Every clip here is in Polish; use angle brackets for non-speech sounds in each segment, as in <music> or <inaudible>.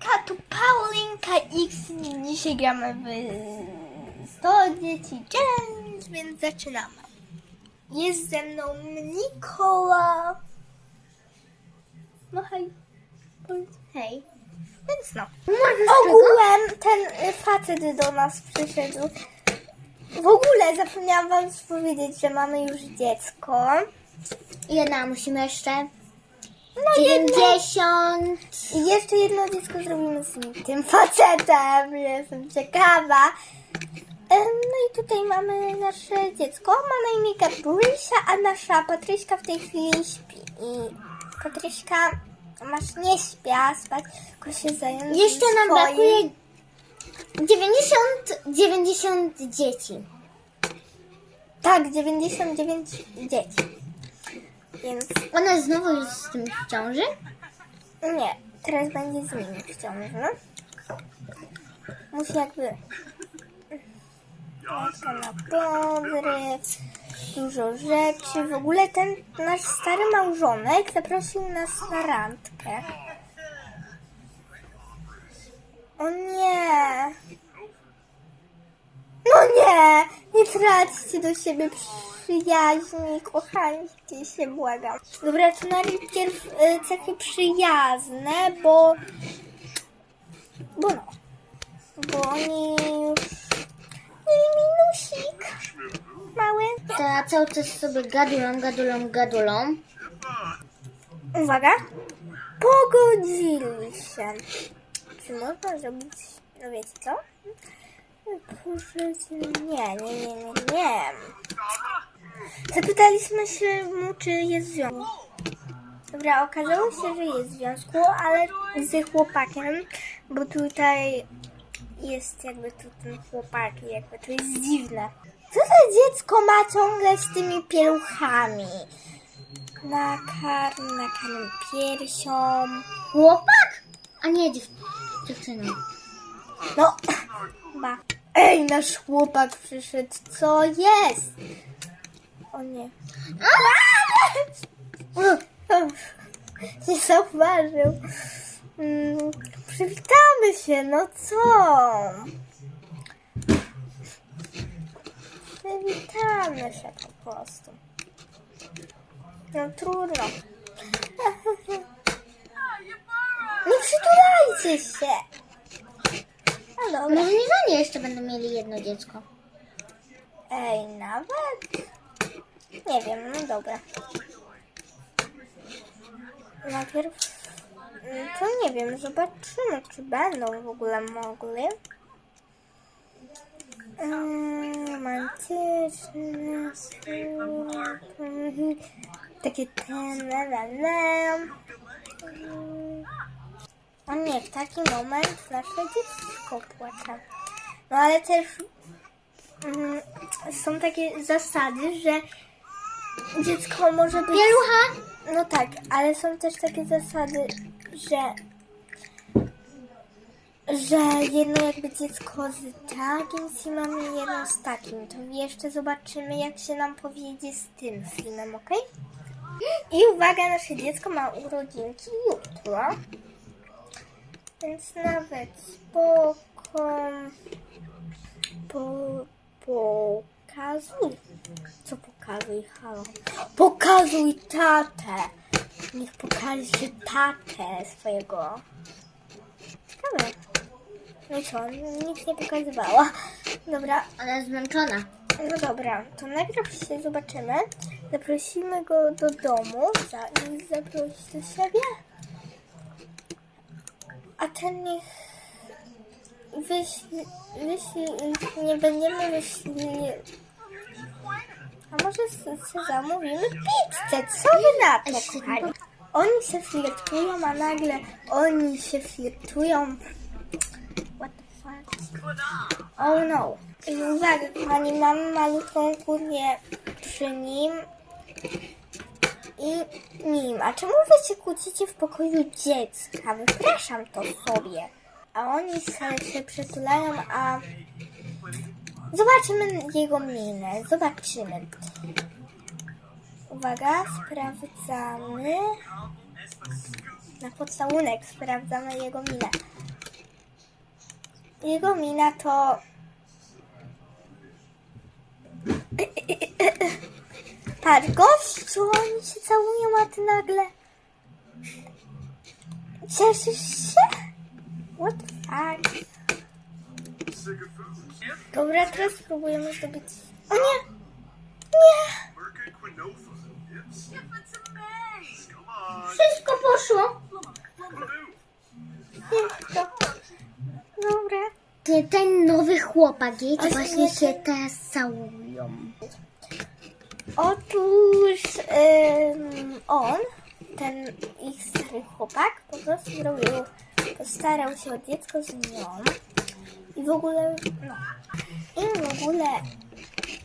Hejka, tu Paulinka X. Dzisiaj gramy w 100 dzieci challenge, więc zaczynamy. Jest ze mną Nikola. No hej. Hej. Więc no. Ogółem ten facet do nas przyszedł. W ogóle zapomniałam wam powiedzieć, że mamy już dziecko. Jedna musimy jeszcze. No jedno. 90. I jeszcze jedno dziecko zrobimy z tym facetem. Jestem ciekawa. No i tutaj mamy nasze dziecko. Ma na imię Gabrysia, a nasza Patryśka w tej chwili śpi. I Patryśka masz nie śpia spać, tylko się zająć Jeszcze nam swoim- brakuje 90, 90 dzieci. Tak, 99 dzieci. Więc Ona znowu jest z tym w ciąży? nie, teraz będzie z nimi w ciąży. no. Musi jakby Jaka na podryw, dużo rzeczy. W ogóle ten nasz stary małżonek zaprosił nas na randkę. O nie! No nie! Nie traćcie do siebie przyjaźni, kochańcie się, błagam. Dobra, to najpierw y, cechy przyjazne, bo... Bo no. Bo oni już... Mieli minusik. Mały. To ja cały czas sobie gadulą, gadulą, gadulą. Uwaga. Pogodzili się. Czy można zrobić... No wiecie co? Nie, nie, nie, nie, nie. Zapytaliśmy się mu, czy jest w związku. Dobra, okazało się, że jest w związku, ale z chłopakiem, bo tutaj jest jakby tu ten chłopak i jakby to jest dziwne. Co to dziecko ma ciągle z tymi pieluchami? Nakarm, nakarm piersią. Chłopak? A nie dziew dziewczyna. No, ba. Ej, nasz chłopak przyszedł. Co jest? O nie. <laughs> Nie zauważył. Mm, przywitamy się, no co? Przywitamy się po prostu. No trudno. <laughs> Nie przytulajcie się. No dobra. Może nie za nie jeszcze będą mieli jedno dziecko. Ej, nawet? Nie wiem, no dobra. Najpierw, mm, to nie wiem, zobaczymy, czy będą w ogóle mogli. Mm, Romantyczne, takie ten, la, la. O nie, w taki moment nasze dziecko płacze. No ale też mm, są takie zasady, że dziecko może być... Pielucha? No tak, ale są też takie zasady, że że jedno jakby dziecko z takim filmem i jedno z takim. To jeszcze zobaczymy, jak się nam powiedzie z tym filmem, ok? I uwaga, nasze dziecko ma urodzinki jutro. Więc nawet spoko. Po, pokazuj. Co pokazuj, halo? Pokazuj tatę. Niech pokaże tatę swojego. Ciekawe. No i co? Nic nie pokazywała. Dobra, Ona jest zmęczona. no dobra, to najpierw się zobaczymy. Zaprosimy go do domu, zanim zaprosić do siebie. A ten niech wyśli, wyśli, nie będziemy wyśli... A może s- s- zamówimy pizzę? Co wy na to, kochani? Oni się flirtują, a nagle oni się flirtują. What the fuck? Oh no. I uwaga, kochani, mamy malutką kurię przy nim i nim. A czemu wy się kłócicie w pokoju dziecka? Wypraszam to sobie. A oni się, się przytulają, a zobaczymy jego minę. Zobaczymy. Uwaga, sprawdzamy. Na pocałunek sprawdzamy jego minę. jego mina to... <coughs> Patrz, gościu, oni się całują, a ty nagle... Cieszysz się? What the fuck? Dobra, teraz spróbujemy zdobyć... O nie! Nie! Wszystko poszło. Nie. Dobra. Ty, ten nowy chłopak, jej, to właśnie nie się teraz całują. Otóż ym, on, ten ich stary chłopak, po prostu zrobił, postarał się o dziecko z nią i w ogóle, no, i w ogóle,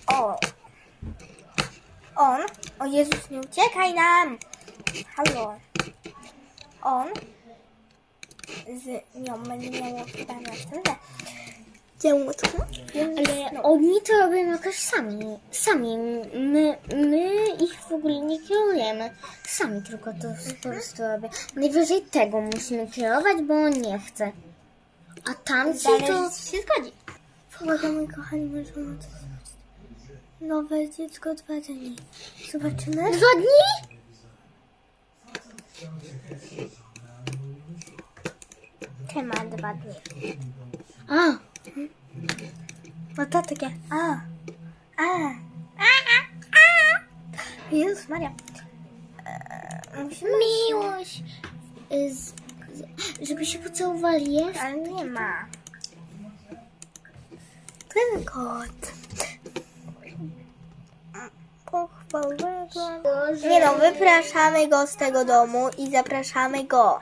o, on, o Jezus, nie uciekaj nam, halo, on z nią będzie miał chyba następne więc, Ale no, oni to robią jakoś sami. Sami. My, my ich w ogóle nie kierujemy. Sami tylko to po prostu robią. Najwyżej tego musimy kierować, bo on nie chce. A tamci to się zgodzi. Powaga, mój kochani, możemy to zobaczyć. Nowe dziecko, dwa dni. Zobaczymy. Zgodni? Ty ma dwa dni. A, No to takie. A. A. A. A. Jezus Maria. Eee, musimy... miłość. Z, z, żeby się pocałowali, jest? Ale nie ma. Ten kot. Pochwałego. Nie no, wypraszamy go z tego domu i zapraszamy go.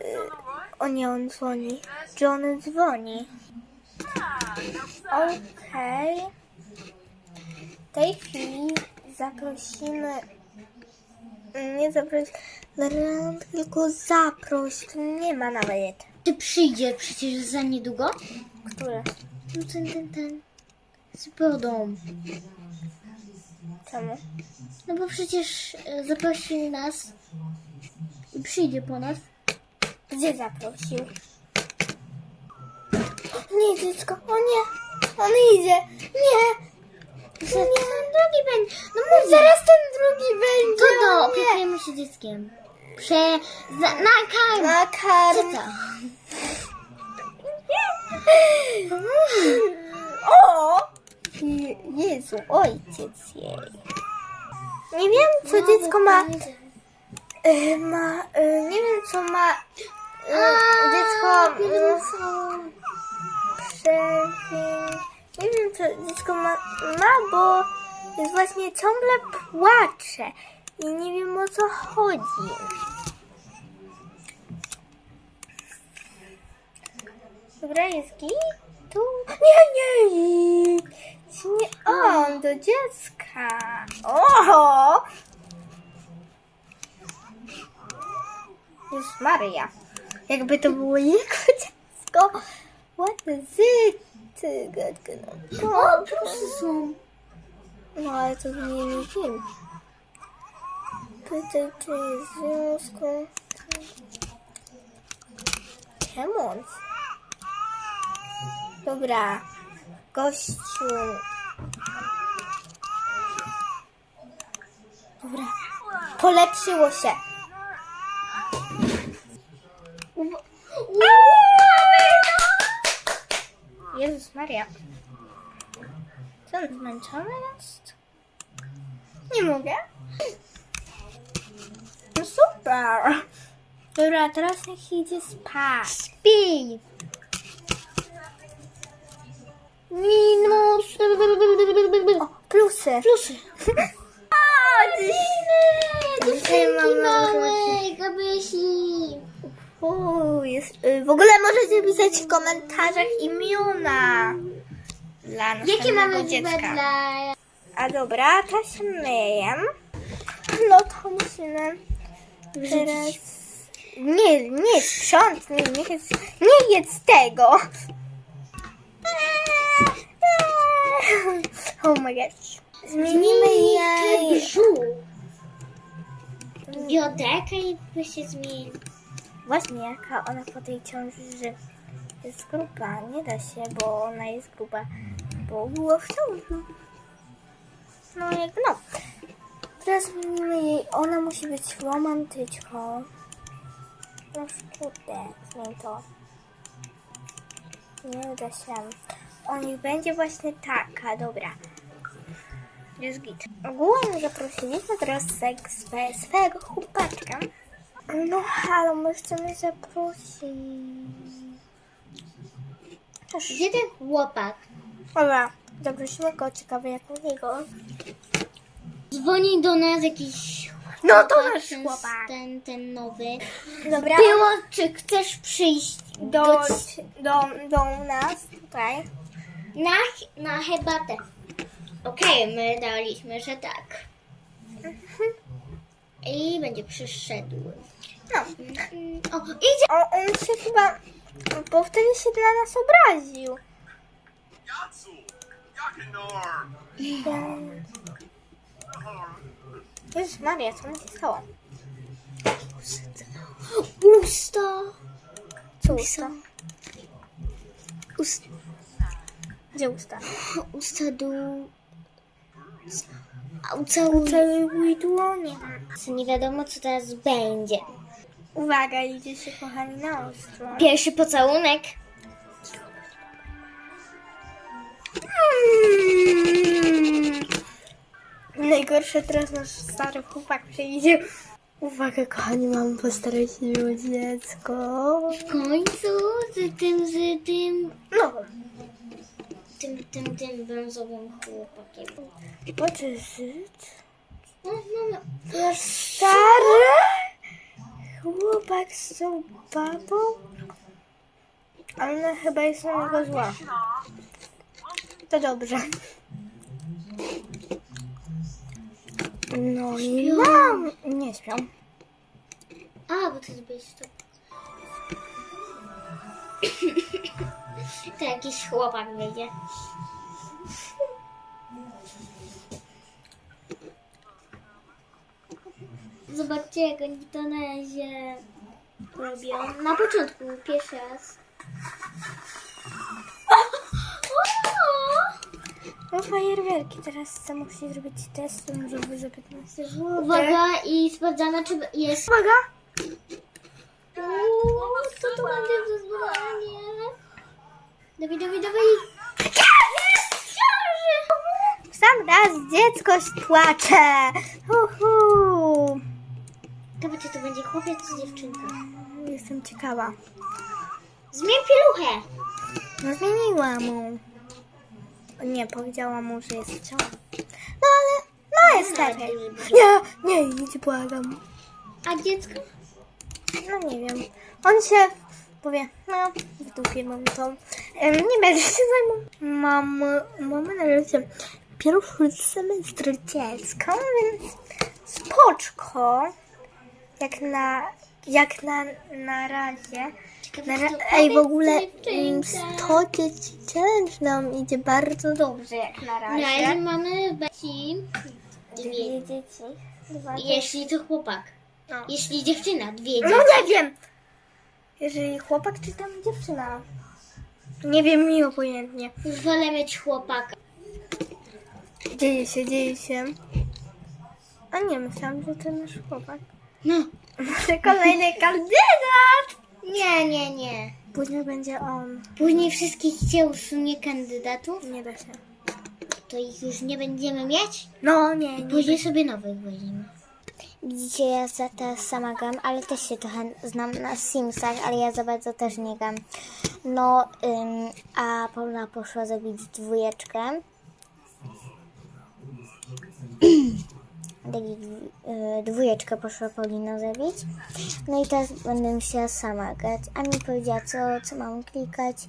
Y, O nie, on dzwoni. John dzwoni. Okej. W tej chwili zaprosimy. Nie zaproś. Tylko zaproś. Tu nie ma nawet. Ty przyjdzie przecież za niedługo. Które? No ten, ten, ten. Z brodą. Czemu? No bo przecież e, zaprosił nas i przyjdzie po nas. Gdzie zaprosił? Nie, dziecko. O nie. On idzie. Nie. Że ten drugi będzie. No No mówię. zaraz ten drugi będzie. To do, O nie. opiekujemy się dzieckiem. Prze... Za, nakarm. Nakarm. Co? O! Je- Jezu, ojciec jej. Nie wiem, co dziecko ma. y, ma y, nie wiem, co ma. y, dziecko. y, przewiń- Nie wiem, co dziecko ma, ma, bo jest właśnie ciągle płacze. I nie wiem, o co chodzi. Dobra, jest git. Tu. Nie, nie. Nie on, do dziecka. O! Już Maria. Jakby to było jego <laughs> dziecko. What is it? Good, good. O, plusy są. No ale to nie film. Pytaj, czy jest związku. Czemu? Dobra. Gościu. Dobra. Polepszyło się. Jezus Maria. Co on zmęczony jest? Nie mogę. Dobra, teraz niech idzie spać. Śpi. Minus. O, plusy. Plusy. <laughs> Dziewczynki małe, gabysi. U, jest, y, w ogóle możecie pisać w komentarzach imiona dla Jakie mamy dziecka. dla... A dobra, to się myję. No to musimy teraz... Nie, nie sprzątnij, nie jedz, nie jedz tego. <laughs> Oh my gosh. Zmienimy jej... brzuch. Biodekę i by się zmieni. Właśnie jaka ona po tej ciąży jest gruba. Nie da się, bo ona jest gruba. Bo było w ciąży. No jakby no. Teraz zmienimy jej. Ona musi być romantyczką. No kurde, zmień to. Nie uda się. O, niech będzie właśnie taka, dobra. Jest git. Ogólnie zaprosiliśmy teraz swe, swojego chłopaczka. No halo, my chcemy zaprosić. Gdzie ten chłopak? Dobra, zaprosimy go, ciekawe jak u niego. Dzwoni do nas jakiś No to chłopak, nasz ten, chłopak. ten, ten nowy. Dobra, Było, czy chcesz przyjść do, do, do, do nas tutaj. na, na herbatę? Okej, my daliśmy, że tak. I będzie przyszedł. No. Mm, O, idzie! O, on się chyba, bo wtedy się dla nas obraził. Yatsu! Yakinar! Jezus Maria, co mu się stało? Usta! Co usta? Ust, Gdzie usta? usta. A ucałuj. Cały dłonie. Nie wiadomo, co teraz będzie. Uwaga, idzie się kochani na ostro. Pierwszy pocałunek. Mm. Najgorsze teraz nasz stary chłopak przyjdzie. Uwaga, kochani, mam o dziecko. W końcu z tym, z tym, No, tym, tym, tym brązowym chłopakiem. what is it? No, mama. Nasz stary chłopak z tą babą? Ale ona chyba jest na niego zła. To dobrze. No i. Nie śpią. A, bo jest być to. To jakiś chłopak wyjdzie. Zobaczcie, jak oni to na razie robią. Na początku, pierwszy raz. No fajerwerki. Teraz co musi zrobić test, to może być za 15 zł. Uwaga i sprawdzamy, czy jest. Uwaga! Uuu, co to będzie za zadanie? Dawid, Dawid, Dawid. Sam raz dziecko płacze. Uhu. Czy to będzie chłopiec czy dziewczynka? Jestem ciekawa. Zmień pieluchę. No zmieniła mu. Nie, powiedziała mu, że jest ciąży. No ale, no jest lepiej. Nie, nie, idź, błagam. A dziecko? No nie wiem. On się powie, no w dupie mam to. Em, Nie będę się zajmował. Mam, mamy na razie pierwszy semestr dziecka, więc spoczko. Jak na, jak na, na razie. Na Ej, w ogóle mm, 100 dzieci challenge nam idzie bardzo dobrze jak na Na razie razie. mamy Beci. Dwie. Dwie dzieci. Dwa dzieci. Jeśli to chłopak. No. Jeśli dziewczyna, dwie No dzieci. nie wiem. Jeżeli chłopak czy tam dziewczyna. Nie wiem, mi obojętnie. Już wolę mieć chłopaka. Dzieje się, dzieje się. A nie, myślałam, że to nasz chłopak. No. <laughs> Może kolejny kandydat! Nie, nie, nie. Później będzie on. Później wszystkich cię usunie kandydatów, Nie da się. to ich już nie będziemy mieć. No, nie, nie. Później sobie nowych weźmiemy. Widzicie, ja za teraz sama gram, ale też się trochę znam na Simsach, ale ja za bardzo też nie gram. No, ym, a Paula poszła zrobić dwójeczkę. Taki, y, dwójeczkę poszła Paulina zrobić. No i teraz będę musiała sama grać. A mi powiedziała, co, co mam klikać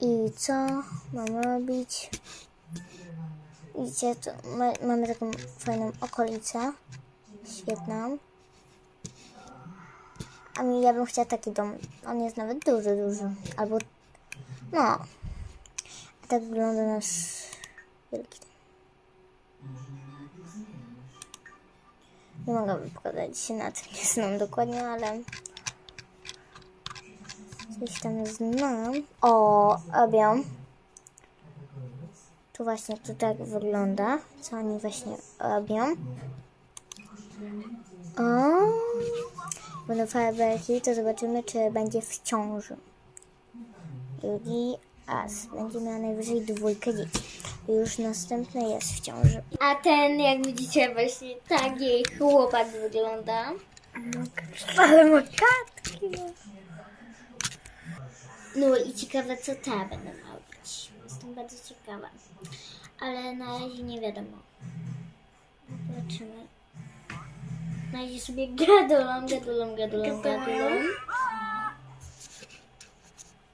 i co mam robić. Widzicie, ma, mamy taką fajną okolicę. Świetną. A mi ja bym chciała taki dom. On jest nawet duży, duży. Albo. No. A tak wygląda nasz wielki Nie mogłabym pokazać się na tym, nie znam dokładnie, ale. Coś tam znam. O, robią. Tu właśnie to tak wygląda, co oni właśnie robią. O, będą fajerwerki, to zobaczymy, czy będzie w ciąży. Drugi as będzie miała najwyżej dwójkę dzieci. Już następny jest w ciąży. A ten, jak widzicie, właśnie tak jej chłopak wygląda. Ale makatki. No i ciekawe, co ta będę być. Jestem bardzo ciekawa. Ale na razie nie wiadomo. Zobaczymy. Na razie sobie gadulą, gadulą, gadulą, gadulą.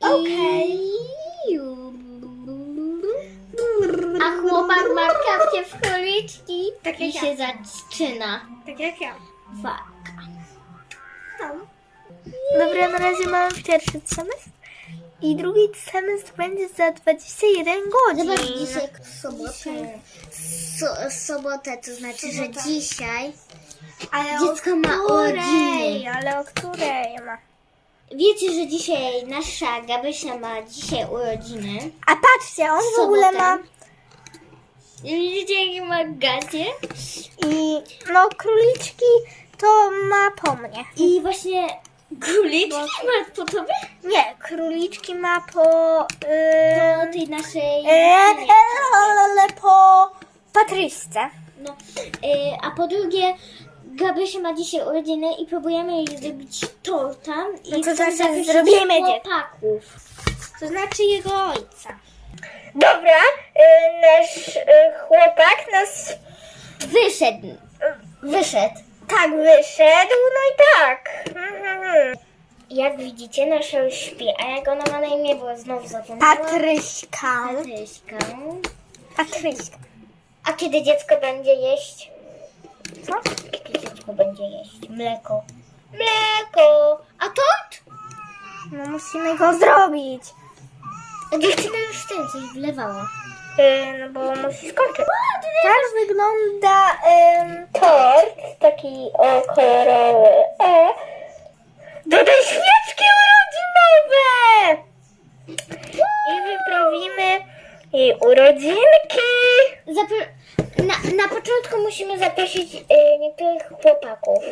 Okej. Chłopak ma kapcie w króliczki Tak i jak się zaczyna. Tak jak ja. Walka. Dobra, na razie mamy pierwszy semestr. I drugi semestr będzie za 21 godzin. Zobacz, dzisiaj sobotę. So, sobotę, to znaczy, że Sobota. dzisiaj Ale dziecko ma urodziny. Ale o której ma? Wiecie, że dzisiaj nasza Gabysia ma dzisiaj urodziny? A patrzcie, on w ogóle ma Widzicie, jakie ma gacie? i no króliczki to ma po mnie. I właśnie króliczki ma po tobie? Nie, króliczki ma po Po yy, tej naszej... e, nie, ale po Patryśce. No, y, a po drugie, Gabysia ma dzisiaj urodziny i próbujemy jej zrobić torta i No to znaczy zaprosić zrobimy chłopaków. To znaczy jego ojca. Dobra, y, nasz chłopak nas Wyszedł. Wyszedł. tak wyszedł, no i tak. Jak widzicie, nasza już śpi, a jak ona ma na imię, bo znowu zapomniałam. Patryśka. Patryśka. Patryśka. A kiedy dziecko będzie jeść? Co? Kiedy dziecko będzie jeść? Mleko. Mleko! A tort? No musimy go zrobić. Dziewczyna już w tym coś wlewała. Y, no bo musi skończyć. Tak wygląda tort, taki o kolorowy. E. Dodaj świeczki urodzinowe! I wyprawimy jej urodzinki. Zapro- na, na początku musimy zaprosić y, niektórych chłopaków.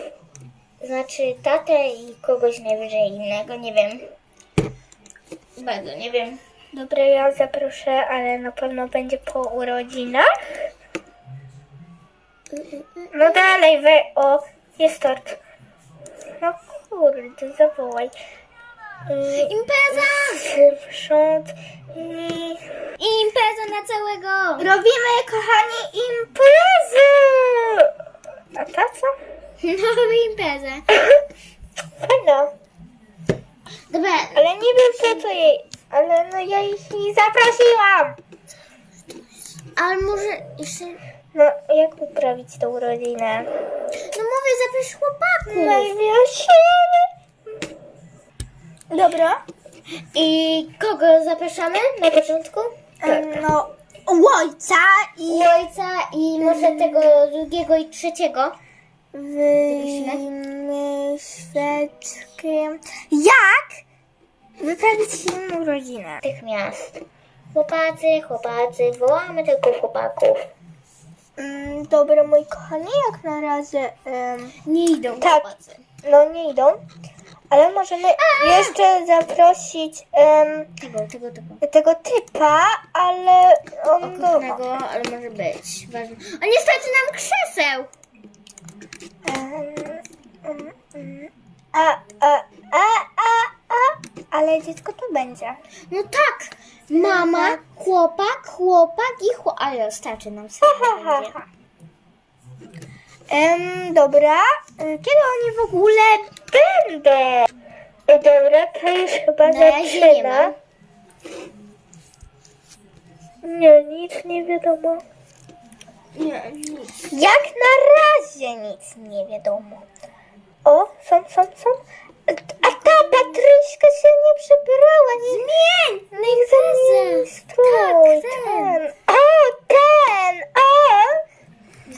Znaczy tatę i kogoś najwyżej innego, nie wiem. Bardzo nie wiem. Dobra, ja zaproszę, ale na pewno będzie po urodzinach. No dalej, we, o, jest tort. No kurde, zawołaj. Y, Impreza! Sprzątnij. Impreza na całego! Robimy, kochani, imprezę! A ta co? No, imprezę. <laughs> Fajna. Dobra, Ale nie wiem co jej, ale no ja ich nie zaprosiłam. ale może jeszcze... No, jak uprawić tą rodzinę? No mówię, zaproś chłopaków. Najwięcej. Dobra. I kogo zapraszamy na początku? Em, No, ojca i Ojca i może tego drugiego i trzeciego. wyjmy świeczkę. Jak wyprawić im urodzinę? Natychmiast. Chłopacy, chłopacy, wołamy tylko chłopaków. Mm, Dobra, moi kochani, jak na razie... em, Nie idą Tak. chłopacy. no, nie idą. Ale możemy jeszcze zaprosić em, Tego, tego, tego. tego typa, ale on był... Okrutnego, ale może być. Ważne. A nie starczy nam krzeseł! Em, em, em. A, a, a, a, a, ale dziecko tu będzie. No tak! Mama, chłopak, chłopak i chłopak. Ale starczy nam sobie Ha, będzie. ha. Em, dobra, y, kiedy oni w ogóle będą? Y, Dobra, to już chyba Na razie nie ma. zaczyna. Nie, nic nie wiadomo. Nie, nic. Jak na razie nic nie wiadomo. O, są, są, są. A ta Patryśka się nie przebrała. Zmień! No i zaraz Tak, ten. O, ten! O!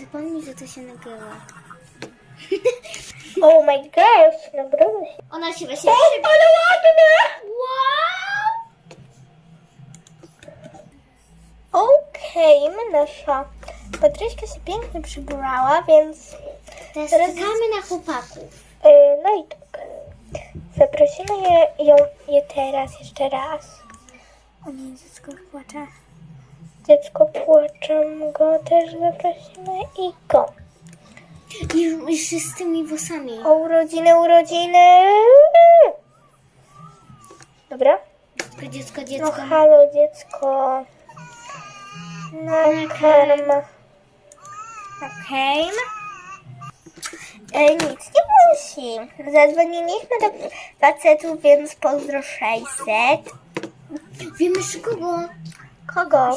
Zapomnij, że to się nagrywa. <laughs> Oh my gosh, nabrała się. Ona się właśnie O, ale ładne! Wow! Okej, Menasza. Patryśka się pięknie przybrała, więc Teraz na chłopaków. yy, no i tak. Zaprosimy je, ją, je teraz jeszcze raz. O nie, dziecko płacze. Dziecko płacze, go też zaprosimy i go. I jeszcze z tymi włosami. O urodziny, urodziny. Dobra. Dziecko, dziecko, No dziecko. halo dziecko. Nakarma. Okej. E, nic nie musi. Zadzwoniliśmy do facetów, więc pozdro 600. Wiemy jeszcze kogo? Kogo?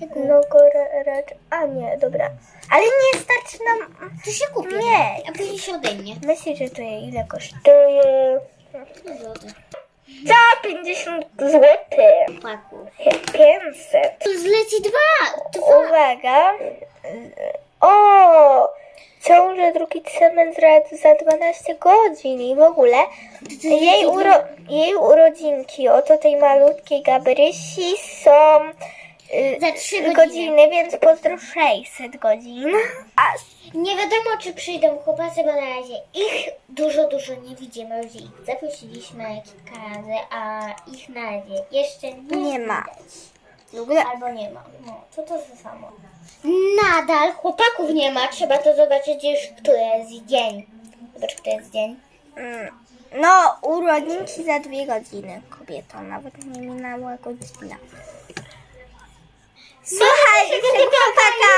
Tego. Logo ra- ra- A nie, dobra. Ale nie starczy nam... To się kupi. Nie. A później się odejmie. Myślisz, że to ile kosztuje? No. Za 50 zł. Chłopaków. 500. To zleci dwa. Dwa. Uwaga. O! Ciąże drugi semestr za 12 godzin i w ogóle jej, uro, jej urodzinki, oto tej malutkiej Gabrysi są y, Za trzy godziny. więc pozdro 600 godzin. A Nie wiadomo, czy przyjdą chłopacy, bo na razie ich dużo, dużo nie widzimy. Już ich zaprosiliśmy kilka razy, a ich na razie jeszcze nie, Nie ma. widać. w ogóle Albo nie ma. No, to to to samo. Nadal chłopaków nie ma. Trzeba to zobaczyć już, który jest dzień. Zobacz, który jest dzień. mm, no urodzinki za dwie godziny kobieto, nawet nie minęła godzina. Słuchaj, jeszcze chłopaka!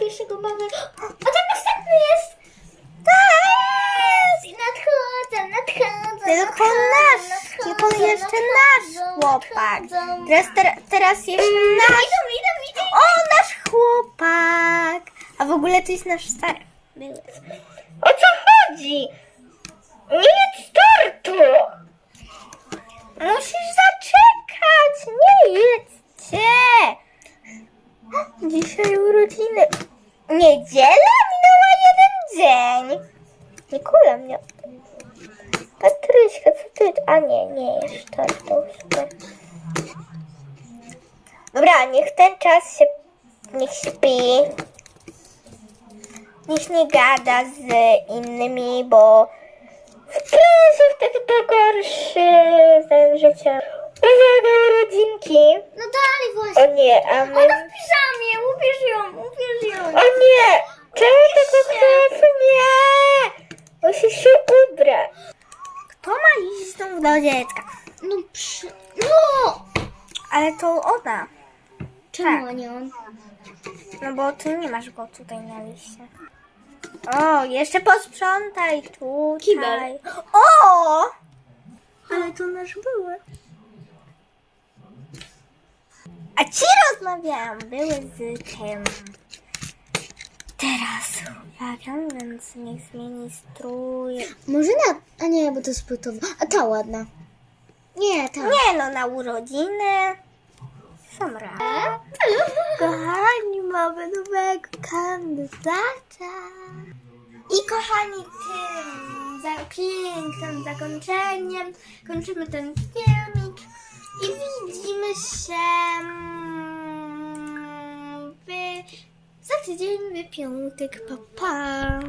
Pierwszego mamy. A ten następny jest! Tak! I nadchodzą, nadchodzą. Tylko nasz, tylko jeszcze nasz chłopak. Teraz, teraz, teraz jeszcze nasz. Idą, idą, idą. O, nasz chłopak! A w ogóle to jest nasz stary. Były. O co chodzi? Nie jedz tortu! Musisz zaczekać! Nie jedzcie! Dzisiaj urodziny. Niedziela minęła jeden dzień. Nikola mnie. Patryśka, co ty? A nie, nie jesz tortu. Super. Dobra, niech ten czas się. Niech śpi. Niech nie gada z innymi, bo wprost wtedy pogorszy ten życie. Uwaga, rodzinki. No dalej właśnie. O nie, a my... Ona w piżamie, ubierz ją, ubierz ją. O nie! Czemu tego chłopu nie? Musisz się ubrać. Kto ma iść znów do dziecka? No przy... No! Ale to ona. Czemu a nie on? No bo ty nie masz go tutaj na liście. O, jeszcze posprzątaj tutaj. Kibel. O! Ale to nasz były. A ci rozmawiałam, były z tym. Teraz uwielbiam, więc niech zmieni strój. Może na... A nie, bo to jest płytowa. A ta ładna. Nie, ta. Nie no, na urodziny. Rad. Kochani, mamy nowego kandydata. I kochani, tym za pięknym zakończeniem kończymy ten filmik i widzimy się mm, w, za tydzień w piątek. Pa, pa.